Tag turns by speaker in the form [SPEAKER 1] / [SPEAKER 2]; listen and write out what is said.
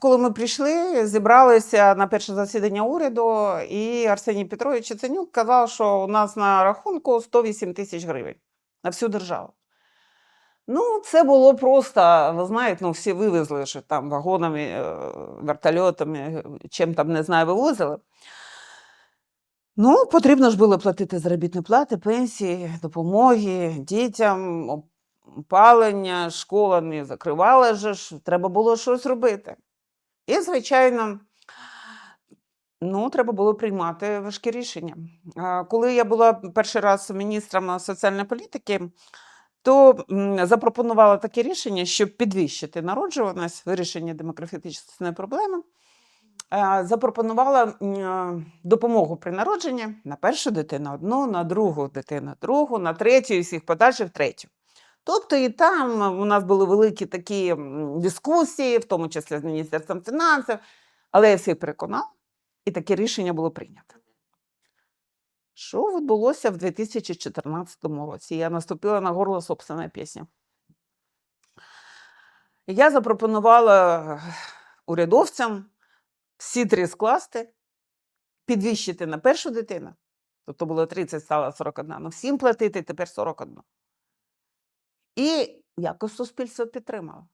[SPEAKER 1] Коли ми прийшли, зібралися на перше засідання уряду, і Арсеній Петрович Яценюк казав, що у нас на рахунку 108 тисяч гривень на всю державу. Ну, це було просто, ви знаєте, ну всі вивезли що там вагонами, е, вертольотами, чим там не знаю, вивозили. Ну, потрібно ж було платити заробітні плати, пенсії, допомоги дітям, опалення, школа не закривала ж, треба було щось робити. І, звичайно, ну, треба було приймати важкі рішення. Коли я була перший раз міністром соціальної політики, то запропонувала таке рішення, щоб підвищити народжуваність, вирішення демографічної проблеми. Запропонувала допомогу при народженні на першу дитину одну, на другу дитину другу, на третю і всіх подальших третю. Тобто і там у нас були великі такі дискусії, в тому числі з Міністерством фінансів, але я всіх переконала, і таке рішення було прийнято. Що відбулося в 2014 році? Я наступила на горло собственної пісні. Я запропонувала е, урядовцям всі три скласти, підвищити на першу дитину, тобто було 30, стало 41, ну всім платити тепер 41. І якось суспільство підтримало.